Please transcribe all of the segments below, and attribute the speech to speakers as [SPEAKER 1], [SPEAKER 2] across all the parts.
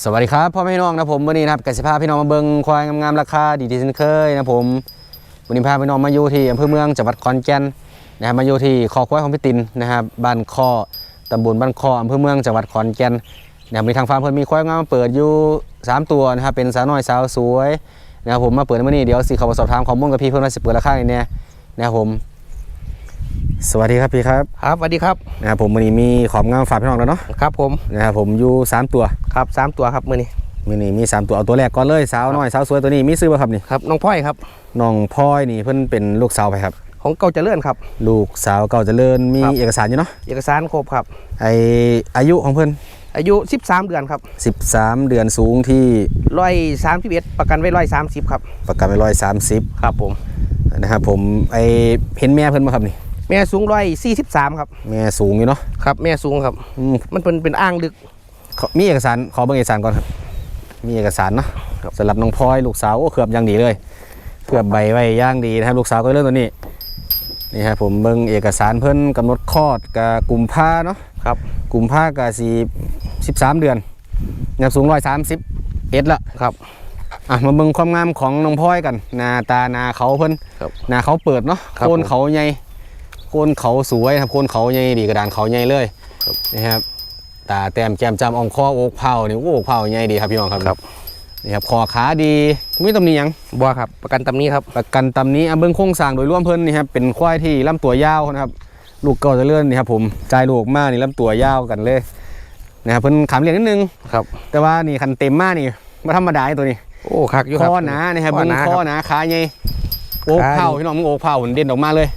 [SPEAKER 1] สวัสดีครับพ่อแม่พี่น้องนะผมวันนี้นะครับกสิภาพี่น้องมาเบิงควายงามๆราคาดีที่เช่นเคยนะผมวันนี้พาพี่น้องมาอยู่ที่อำเภอเมืองจังหวัดขอนแก่นนะครับมาอยู่ที่คอควายของพี่ตินนะครับบ้านคอตำบลบ้านคออำเภอเมืองจังหวัดขอนแก่นนะครับมีทางฟาร์มเพิ่นมีควายงามมาเปิดอยู่สามตัวนะครับเป็นสาวน้อยสาวสวยนะครับผมมาเปิดวันนี้เดี๋ยวสิเขามาสอบถามข้อมูลกับพี่เพื่อนว่าสิเปิดราคาอย่างเนี้ยนะครับผม สวัสดีครับพี่ครับ
[SPEAKER 2] ครับสวัสดีครับ
[SPEAKER 1] นะครับผมวันนี้มีของงามฝากพี่น้องแล้วเนาะ
[SPEAKER 2] ครับผม
[SPEAKER 1] นะครับผมอยู่สามตัว
[SPEAKER 2] ครับสามตัวครับมือนี้
[SPEAKER 1] มีนี่มีสามตัวเอาตัวแรกก่อนเลยสาวน้อยสาวสวยตัวนี้มีซื้อป่ะครับนี่
[SPEAKER 2] ครับน้องพ่อยครับ
[SPEAKER 1] น้องพลอยนี่เพิ่นเป็นลูกสาวไปครับ
[SPEAKER 2] ของเก่าเจริญครับ
[SPEAKER 1] ลูกสาวเก่าเจริญมี
[SPEAKER 2] ครับ
[SPEAKER 1] เอกสารอยู่เนาะ
[SPEAKER 2] เอกสารครบครับ
[SPEAKER 1] ไออายุของเพิ่น
[SPEAKER 2] อายุ 13 เดือนครับ
[SPEAKER 1] 13 เดือนสูงที่
[SPEAKER 2] ร้อยสามสิบเอ็ดประกันไว้ร้อยสามสิบครับ
[SPEAKER 1] ประกันไปร้อยสามสิบ
[SPEAKER 2] ครับผม
[SPEAKER 1] นะครับผมไอเห็นแม่เพิ่นมาครับนี่
[SPEAKER 2] แม่สูงร้อยสี่สิบสามครับ
[SPEAKER 1] แม่สูงอยู่เนาะ
[SPEAKER 2] ครับ แม่สูงครับ
[SPEAKER 1] อืม
[SPEAKER 2] มันเป็นเป็นอ่างลึก
[SPEAKER 1] ขอมีเอกสารขอเบิ่งเอกสารก่อนครับ มีเอกสารเนาะ
[SPEAKER 2] ครับ
[SPEAKER 1] สำหรับน้องพลอยลูกสาวโอ้เขือบอย่างดีเลยเขือบใบไว้อย่างดีนะครับลูกสาวก็เรื่องตัวนี้นี่ครับผมเบิ่งเอกสารเพิ่นกำหนดคลอดกับกุมภาเนาะ
[SPEAKER 2] ครับ
[SPEAKER 1] กุมภากับสี่สิบสามเดือนนะครับสูงร้อยสามสิบเอ็ดละ
[SPEAKER 2] ครับ
[SPEAKER 1] อะมาเบิ่งความงามของน้องพลอยกันหน้าตาหน้าเขาเพิ่น
[SPEAKER 2] ครับ
[SPEAKER 1] หน้าเขาเปิดเนาะ
[SPEAKER 2] ครับ
[SPEAKER 1] โคนเขาใหญ่ โคนเขาสวยครับโคนเขาใหญ่ดีกระดานเขาใหญ่เลย
[SPEAKER 2] ครับ
[SPEAKER 1] นะครับตาแต้มแก้มจำอ่องคอโอกเผานี่โอ้โอกเผาใหญ่ดีครับพี่น้องครับ
[SPEAKER 2] ครับ
[SPEAKER 1] นี่ครับคอขาดีมีตำหนิหยัง
[SPEAKER 2] บัวครับ ประกันตำนี้ครับ
[SPEAKER 1] ประกันตำนี้อะเบิ่งโครงสร้างโดยรวมเพิ่นนี่ครับเป็นควายที่ลำตัวยาวนะครับลูกเก่าจะเลื่อนนี่ครับผมจ่ายลูกมากนี่ลำตัวยาวกันเลยนะครับเพิ่นขามเรียงนิดนึง
[SPEAKER 2] ครับ
[SPEAKER 1] แต่ว่านี่คันเต็มมากนี่มาธรรมดาไอ้ตัวนี้
[SPEAKER 2] โอ้คักอยู่
[SPEAKER 1] ค
[SPEAKER 2] ครับ
[SPEAKER 1] อหนานะครับ
[SPEAKER 2] ข้อ
[SPEAKER 1] เบิ่ง
[SPEAKER 2] หนา
[SPEAKER 1] คอ
[SPEAKER 2] ครับ
[SPEAKER 1] หนาขาใหญ่โอกเผา
[SPEAKER 2] ขา
[SPEAKER 1] พี่น้องมึงโอกเผาหุ่นเด่นออกมาเลย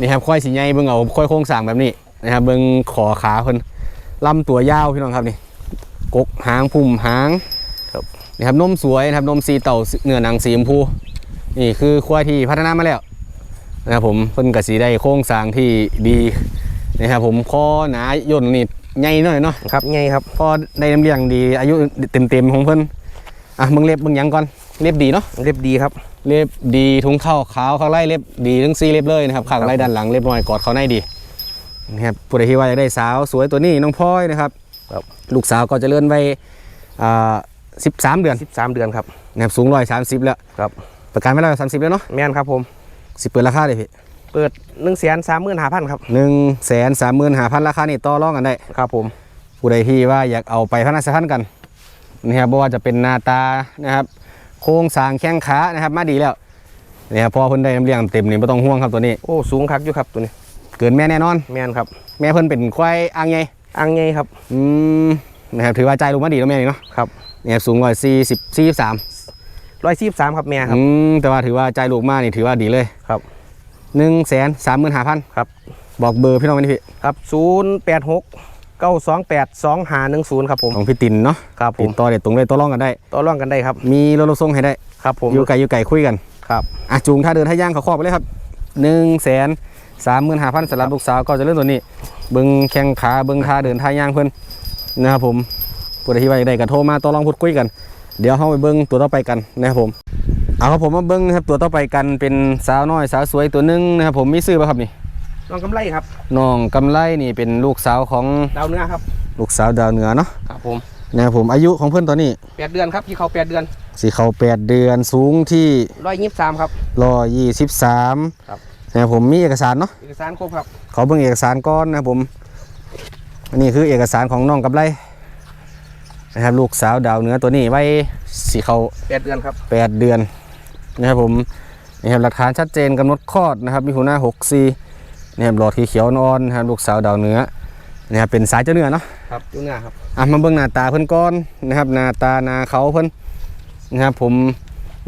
[SPEAKER 1] นี่ครับควายสีใหญ่เบิ่งเอาควายโครงสร้างแบบนี้นะครับเบิ่งขอขาเพิ่นลำตัวยาวพี่น้องครับนี่กกหางพุ่มหาง
[SPEAKER 2] ครับ
[SPEAKER 1] นี่ครับนมสวยนะครับนมสีเต่าเนื้อหนังสีชมพูนี่คือควายที่พัฒนามาแล้วนะครับผมเพิ่นก็สีได้โครงสร้างที่ดีนะครับผมคอหนาย่นนี่ใหญ่หน่อยเนาะ
[SPEAKER 2] ครับไงครับ
[SPEAKER 1] พอได้น้ำเลี้ยงดีอายุเต็มๆของเพิ่นอะมึงเล็บมึงหยังก่อนเล็บดีเนาะ
[SPEAKER 2] เรียบดีครับ
[SPEAKER 1] เล็บดีทุงเข้าขาวข้างไล่เล็บดีทั้งสี่เล็บเลยนะครับข้างไล่ด้านหลังเล็บน้อยกอดเขาในดีนะครับผู้ใดที่ว่าอยากได้สาวสวยตัวนี้น้องพลอยนะครับ
[SPEAKER 2] ครับ
[SPEAKER 1] ลูกสาวก็จะเลื่อนไปอ่าสิบสามเดือน
[SPEAKER 2] 13เดือนครับ
[SPEAKER 1] นะครับสูงร้อยสามสิบแล้ว
[SPEAKER 2] ครับ
[SPEAKER 1] ประกันไม่ร้อยสามสิบแล้วเนาะ
[SPEAKER 2] แม่นครับผม
[SPEAKER 1] สิเปิดราคาเลยพี่
[SPEAKER 2] เปิด1นึ่งแสนสามหมื่นห้าพันครับ
[SPEAKER 1] หนึ่งแสนสามหมื่นห้าพันราคานี่ต่อรองกันได้
[SPEAKER 2] ครับผม
[SPEAKER 1] ผู้ใดที่ว่าอยากเอาไปพัฒนาสายพันธุ์กันนะครับบ่ว่าจะเป็นหน้าตานะครับ โครงสร้างแข้งขานะครับ มาดีแล้วนี่ครับพอเพิ่นได้น้ำเลี้ยงเต็มนี่ไม่ต้องห่วงครับตัวนี้
[SPEAKER 2] โอ้สูงคักอยู่ครับตัวนี้
[SPEAKER 1] เกินแม่แน่นอน
[SPEAKER 2] แม่นครับ
[SPEAKER 1] แม่เพิ่นเป็นควายอ่างใหญ่
[SPEAKER 2] อ่างไงครับ
[SPEAKER 1] อืมนะครับถือว่าใจลูกมาดีแล้วแม่นี่เนาะ
[SPEAKER 2] ครับ
[SPEAKER 1] นี่ครับสูงกว่าสี่สิบสี่สาม
[SPEAKER 2] ร้อยสี่สามครับแม่ครับ
[SPEAKER 1] อืมแต่ว่าถือว่าใจลูกมากนี่ถือว่าดีเลย
[SPEAKER 2] ครับ
[SPEAKER 1] หนึ่งแสนสามหมื่นห้าพัน
[SPEAKER 2] ครับ
[SPEAKER 1] บอกเบอร์พี่น้องไว้นี่พี่
[SPEAKER 2] ครับศูนย์แปดหก เก้าสองแปดสองหาหนึ่งศูนย์ครับผม
[SPEAKER 1] ของพี่ตินเนาะ
[SPEAKER 2] ครับผ
[SPEAKER 1] ติ
[SPEAKER 2] ม
[SPEAKER 1] ดต่อเด็ดตรงเลยต่อรองกันได้
[SPEAKER 2] ต่อร่องกันได้ครับ
[SPEAKER 1] มีรถรับส่งให้ได้
[SPEAKER 2] ครับผม
[SPEAKER 1] อยู่ไกลอยู่ไกลคุยกัน
[SPEAKER 2] ครับ
[SPEAKER 1] อะจูงท่าเดินท่าย่างเขาครอบไปเลยครับหนึ่งแสนสามหมื่นห้าพันสำหรับลูกสาวก็จะเล่นตัวนี้ เบิ้งแข้งขาเบิ้งท่าเดินท่าย่างเพิ่นนะครับผมผู้ใดที่ว่าอยากได้ก็โทรมาต่อรองพูดคุยกัน เดี๋ยวเข้าไปเบิ้งตัวต่อไปกันนะครับผมเอาครับผมมาเบิ้งนะครับตัวต่อไปกันเป็นสาวน้อยสาวสวยตัวหนึงนะครับผมมีซื้อป่ะครับนี่
[SPEAKER 2] น้องกำไรครับ
[SPEAKER 1] น้องกำไลนี่เป็นลูกสาวของ
[SPEAKER 2] ดาวเนื้อครับ
[SPEAKER 1] ลูกสาวดาวเหนือเนาะ
[SPEAKER 2] ครับผม
[SPEAKER 1] นะครับผมอายุของเพื่อนตอนนี้
[SPEAKER 2] แปดเดือนครับที่เขาแปดเดือน
[SPEAKER 1] สีเขาแปดเดือนสูงที่
[SPEAKER 2] ร้อยยี่สิบสามครับ
[SPEAKER 1] ร้อยยี่สิบสาม
[SPEAKER 2] ครับ
[SPEAKER 1] นะครับผมมีเอกสารเนาะ
[SPEAKER 2] เอกสารครบครับ
[SPEAKER 1] เขาเบิ่งเอกสารก่อนนะครับผมอันนี้คือเอกสารของน้องกับไรนะครับลูกสาวดาวเหนือตัวนี้ไว้สีเขา
[SPEAKER 2] แปดเดือนครับ
[SPEAKER 1] แปดเดือนนะครับผมนี่ครับหลักฐานชัดเจนกำหนดคลอดนะครับมีหัวหน้าหกซี นะครับหลอดขีเขียวนอนนะครับลูกสาวดาวเหนือนะครับเป็นสายเจ้าเนื้อเนาะ
[SPEAKER 2] ครับดูเนื้อครับ
[SPEAKER 1] อะมาเบิ่งหน้าตาเพิ่นก่อนนะครับหน้าตาหน้าเขาเพิ่นนะครับผม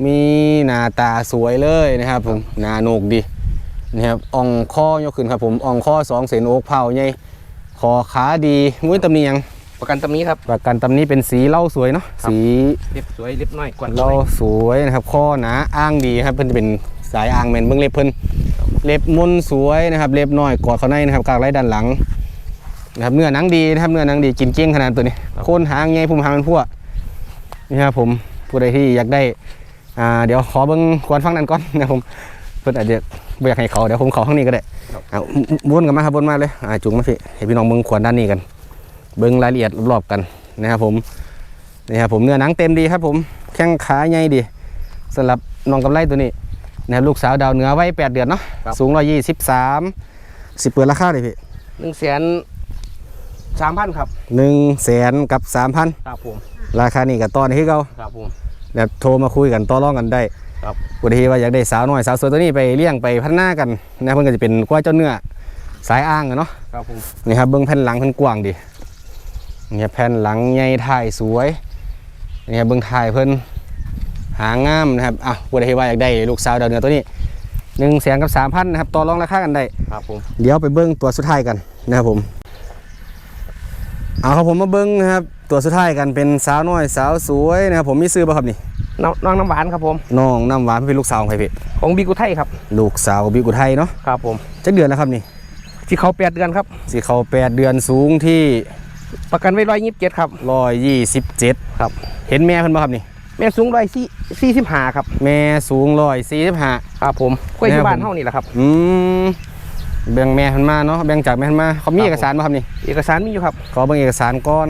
[SPEAKER 1] มีหน้าตาสวยเลยนะครับผมหน้าโหนกดีนะครับอ่องข้อยกขึ้นครับผมอ่องข้อสองเซนโอกเผาใหญ่คอขาดีมุ้ยตำหนิหยัง
[SPEAKER 2] ประกันตำนี้ครับ
[SPEAKER 1] ประกันตำหนี้เป็นสีเหล่าสวยเนาะ
[SPEAKER 2] ครับ
[SPEAKER 1] สี
[SPEAKER 2] เล็บสวยเล็บน้อยกว่า
[SPEAKER 1] เหล่าสวยนะครับข้อหนาอ้างดีครับเพิ่นจะเป็นสายอ้างแม่นเบิ่งเล็บเพิ่น เล็บมนสวยนะครับเล็บน้อยกอดเขาในนะครับกลางไหล่ด้านหลังนะครับเนื้อหนังดีนะครับเนื้อหนังดีกินเก้งขนาดตัวนี้โคนหางใหญ่พุ่มหางมันพั่วนี่ครับผมผู้ใดที่อยากได้อ่าเดี๋ยวขอเบิ้งก่อนฟังนั้นก่อนนะครับผมเพิ่นอาจจะไม่อยากให้เขาเดี๋ยวผมเขาข้างนี้ก็ได้เอาวนกันมาครับวนมาเลยอ่าจุงมาพี่ให้พี่น้องเบิ่งขวานด้านนี้กัน เบิ่งรายละเอียดรอบๆกันนะครับผมนี่ครับผมเนื้อหนังเต็มดีครับผมแข้งขาใหญ่ดีสำหรับน้องกำไรตัวนี้ นะครับลูกสาวดาวเหนือไว้ 8 เดือนเนาะสูง 123 สิเปิดราคาเลยพี่
[SPEAKER 2] หนึ่งแสนสามพันครับ
[SPEAKER 1] หนึ่งแสนกับสามพัน
[SPEAKER 2] ครับผม
[SPEAKER 1] ราคานี่กับตอนที่เขา
[SPEAKER 2] ครับผม
[SPEAKER 1] แบบโทรมาคุยกันต่อรองกันได้
[SPEAKER 2] ครับ
[SPEAKER 1] บุตรีว่าอยากได้สาวน้อยสาวสวยตัวนี้ไปเลี้ยงไปพัฒนากันนะเพิ่นก็จะเป็นกล้วยเจ้าเนื้อสายอ้างอะเนาะ
[SPEAKER 2] ครับผม
[SPEAKER 1] นี่ครับเบิ้งแผ่นหลังเพิ่นกว้างดีนี่ครับแผ่นหลังใหญ่ถ่ายสวยนี่ครับเบิ้งถ่ายเพิ่น หางามนะครับอะบุตรีว่าอยากได้ลูกสาวดาวเหนือตัวนี้หนึ่งแสนกับสามพันนะครับต่อรองราคากันได้
[SPEAKER 2] ครับผม
[SPEAKER 1] เดี๋ยวไปเบิ้งตัวสุดท้ายกันนะครับผมเอาครับผมมาเบิ้งนะครับตัวสุดท้ายกันเป็นสาวน้อยสาวสวยนะครับผมมีซื้อป่ะครับนี่
[SPEAKER 2] น้องน้องน้ำหวานครับผม
[SPEAKER 1] น้องน้ำหวานเป็นลูกสาวของใครพี่
[SPEAKER 2] ของบีกุไทยครับ
[SPEAKER 1] ลูกสาวบิกุไทยเนาะ
[SPEAKER 2] ครับผม
[SPEAKER 1] จักเดือนแล้วครับนี่
[SPEAKER 2] ที่เขาแปดเดือนครับ
[SPEAKER 1] สีเขาแปดเดือนสูงที่
[SPEAKER 2] ประกันไว้ร้อยยี่สิบเจ็ดครับ
[SPEAKER 1] ร้อยยี่สิบเจ็ด
[SPEAKER 2] ครับ
[SPEAKER 1] เห็นแม่เพิ่นป่ะครับนี่
[SPEAKER 2] แม่สูงร้อยสี่สี่สิบห้าครับ
[SPEAKER 1] แม่สูงร้อยสี่สิบห้า
[SPEAKER 2] ครับผมกล้วยที่
[SPEAKER 1] แม่ผม
[SPEAKER 2] บ้านเท่านี่แหละครับ
[SPEAKER 1] อืมแบ่งแม่เพิ่นมาเนาะแบ่งจากแม่เพิ่นมาเขามี
[SPEAKER 2] ครับ
[SPEAKER 1] เอกสารป่ะครับนี่
[SPEAKER 2] เอกสารมีอยู่ครับ
[SPEAKER 1] ขอเบิ่งเอกสารก่อน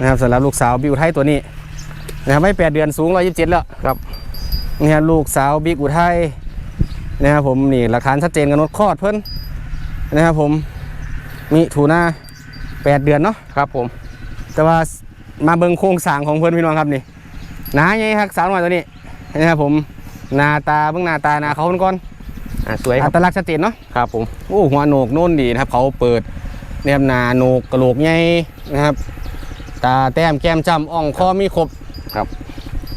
[SPEAKER 1] นะครับสำหรับลูกสาวบิวไทยตัวนี้นะครับไม่แปดเดือนสูงร้อยยี่สิบเจ็ดแล้ว
[SPEAKER 2] ครับ
[SPEAKER 1] นี่ครับลูกสาวบิ๊กอุทัยนะครับผมนี่หลักฐานชัดเจนกันนดคลอดเพิ่นนะครับผมมีถูหน้าแปดเดือนเนาะ
[SPEAKER 2] ครับผม
[SPEAKER 1] แต่ว่ามาเบิ่งโครงสร้างของเพิ่นพี่น้องครับนี่ห นาใหญ่ครับสาวน้อยตัวนี้นะครับผมหน้าตาเบิ่งหน้าตาหน้าเขาเพิ่นก่อน
[SPEAKER 2] อ่าสวยค
[SPEAKER 1] อั
[SPEAKER 2] รับ
[SPEAKER 1] ตลักษณ์ชัดเจนเนาะ
[SPEAKER 2] ครับผม
[SPEAKER 1] โอ้หัวโหนกโน่นดีนะครับ เขาเปิดเนี่ยหน้าโหนกกระโหลกใหญ่นะครับ ตาแต้มแก้มจ้ำอ่องคอมีครบ
[SPEAKER 2] ครับ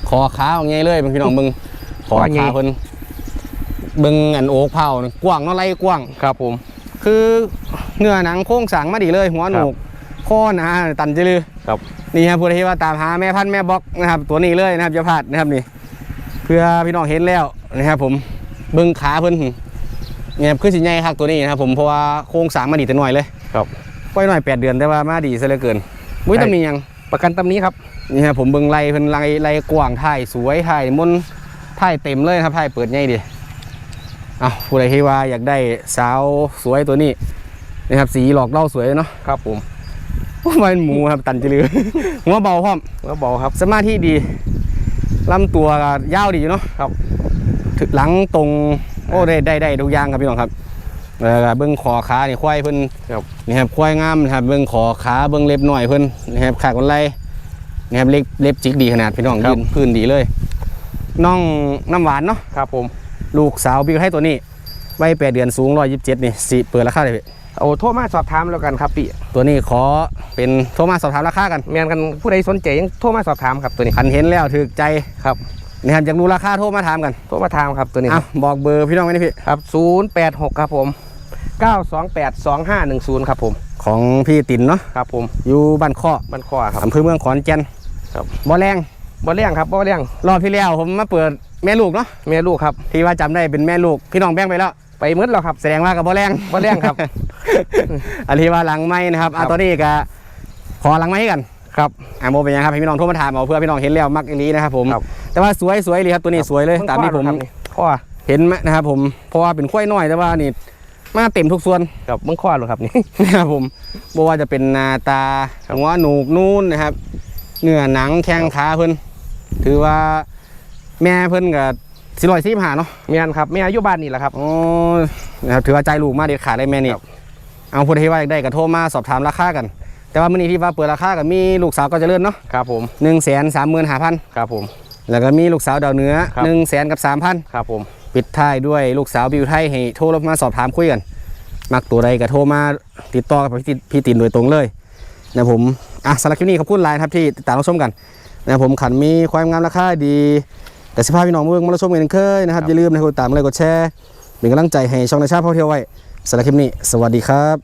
[SPEAKER 1] คอขาของใหญ่เลยพี่น้องเบิ่งคอ
[SPEAKER 2] คอใหญ่
[SPEAKER 1] ขาเพิ่นเบิ่งอันโอกเผานี่กว้างเนาะไรกว้าง
[SPEAKER 2] ครับผม
[SPEAKER 1] คือเนื้อหนังโครงสร้างมาดีเลย หัวโหนกข้อหนาตันจิลือ
[SPEAKER 2] ครับ
[SPEAKER 1] นี่ครับพูดที่ว่าตามหาแม่พันธุ์แม่บล็อกนะครับ ตัวนี้เลยนะครับอย่าพลาดนะครับนี่เพื่อพี่น้องเห็นแล้วนะครับ ผมเบิ่งขาเพิ่นเนี่ยครับคือสิใหญ่คักตัวนี้นะครับ ผมเพราะว่าโครงสร้างมาดีแต่น้อยเลย
[SPEAKER 2] ครับ
[SPEAKER 1] ปล่อยหน่อยแปดเดือนแต่ว่ามาดีซะเหลือเกินมุ้ย
[SPEAKER 2] ใช่
[SPEAKER 1] ตำหนิหยัง
[SPEAKER 2] ประกันตำนี้ครับ
[SPEAKER 1] นี่ครับผมเบิ่งไล่เพิ่นไล่ไล่กว้างถ่ายสวยถ่ายมนต์ถ่ายเต็มเลยนะครับถ่ายเปิดใหญ่ดีเอาผู้ใดที่ว่าอยากได้สาวสวยตัวนี้นะครับสีหลอกเล่าสวยเนาะ
[SPEAKER 2] ครับผม
[SPEAKER 1] ว่าเป็นหมูครับตันจิลือ หัวเบาพร้อม
[SPEAKER 2] แล้วบอกครับ
[SPEAKER 1] สมาธิดีลำตัวก็ยาวดีอยู่เนาะ
[SPEAKER 2] ครับ
[SPEAKER 1] ถึกหลังตรงโอ้ได้ได้ได้ทุกอย่างครับพี่น้องครับแล้วก็เบิ่งคอขานี่ควายเพิ่น
[SPEAKER 2] ครับ
[SPEAKER 1] นี่ครับควายงามนะครับเบิ่งคอขาเบิ่งเล็บหน่อยเพิ่นนะครับขาคนไรนี่ครับเล็บเล็บจิกดีขนาดพี่น้อง
[SPEAKER 2] ครับ
[SPEAKER 1] ยืนพื้นดีเลย น้องน้ำหวานเนาะ
[SPEAKER 2] ครับผม
[SPEAKER 1] ลูกสาวบิวให้ตัวนี้ ไว้แปดเดือนสูงร้อยยี่สิบเจ็ดนี่สิเปิดราคาเลยพี่
[SPEAKER 2] โอ้โทรมาสอบถามแล้วกันครับพี่
[SPEAKER 1] ตัวนี้ขอเป็นโทรมาสอบถามราคากัน
[SPEAKER 2] แมนกันผู้ใดสนใจยังโทรมาสอบถามครับตัวนี้
[SPEAKER 1] คันเห็นแล้วถือใจ
[SPEAKER 2] ครับ
[SPEAKER 1] นะครับอยากรู้ราคาโทรมาถามกัน
[SPEAKER 2] โทรมาถามครับตัวนี้
[SPEAKER 1] อะบอกเบอร์พี่น้องไว้นี่พี่
[SPEAKER 2] ครับ086ครับผม928 2510ครับผม
[SPEAKER 1] ของพี่ตินเนาะ
[SPEAKER 2] ครับผม
[SPEAKER 1] อยู่บ้านข้อ
[SPEAKER 2] มันข้อครับ
[SPEAKER 1] อำเภอเมืองขอนแก่น
[SPEAKER 2] ครับ
[SPEAKER 1] บ่แรง
[SPEAKER 2] บ่เลี้ยงครับบ่เลี้ยง
[SPEAKER 1] รอบที่แล้วผมมาเปิดแม่ลูกเนาะ
[SPEAKER 2] แม่ลูกครับ
[SPEAKER 1] ที่ว่าจำได้เป็นแม่ลูกพี่น้องแบ่งไปแล้ว
[SPEAKER 2] ไปหมืดแล้วครับ
[SPEAKER 1] แสดงว่ากับบ่แรง
[SPEAKER 2] บ่แรงครับ
[SPEAKER 1] อันที่ว่าหลังไม้นะครับอะ
[SPEAKER 2] ครับ
[SPEAKER 1] ตอนนี้ก็ขอหลังไม้กัน
[SPEAKER 2] ครับ
[SPEAKER 1] อะโมเป็นยังครับให้พี่น้องโทรมาถามเอาเพื่อพี่น้องเห็นแล้วมักอีหลีนะครับผม
[SPEAKER 2] ครับ
[SPEAKER 1] แต่ว่าสวยสวยเลยครับตัวนี้สวยเลยตามที่ผม
[SPEAKER 2] เบิ่งข้อครับนี่ข้อ
[SPEAKER 1] เห็นไหมนะครับผมเพราะว่าเป็นควายน้อยแต่ว่านี่มาเต็มทุกส่วน
[SPEAKER 2] ครับเบิ่งข้อเลยครับนี่
[SPEAKER 1] นะครับผมบ่ว่าจะเป็นหนาตา
[SPEAKER 2] ครับ
[SPEAKER 1] หัวหนูกนู่นนะครับเนื้อหนังแข้งขาเพิ่นถือว่าแม่เพิ่นกับ สิร้อยสี่หาเนาะ
[SPEAKER 2] แม่นครับแม่อายุบ้านนี่แหละครับ
[SPEAKER 1] อ๋อนะครับถือว่าใจลูกมากเด็ดขาดได้แม่นี่
[SPEAKER 2] ครับ
[SPEAKER 1] เอาพูดให้ว่าอยากได้ก็โทรมาสอบถามราคากัน แต่ว่ามื้อนี้ที่ว่าเปิดราคากับมีลูกสาวก็จะเลื่อนเนาะ
[SPEAKER 2] ครับผม
[SPEAKER 1] หนึ่งแสนสามหมื่นห้าพัน
[SPEAKER 2] ครับผม
[SPEAKER 1] แล้วก็มีลูกสาวดาวเหนือ
[SPEAKER 2] ครับ
[SPEAKER 1] หนึ่งแสนกับสามพัน
[SPEAKER 2] ครับผม
[SPEAKER 1] ปิดท้ายด้วยลูกสาวบิวไทยให้โทรมาสอบถามคุยกัน มักตัวใดก็โทรมาติดต่อกับพี่พี่ตินโดยตรงเลยนะผมอะสำหรับคลิปนี้ขอบคุณไลน์ครับที่ติดตามรับชมกันนะผมขันมีความงามราคาดี แต่สิภาพพี่น้องเมืองมารับชมกันเคยนะครับอย่าลืมนะครับกดติดตามเลยกดแชร์เป็นกำลังใจให้ช่องในชาติพ่อเที่ยวไว้สำหรับคลิปนี้ สวัสดีครับ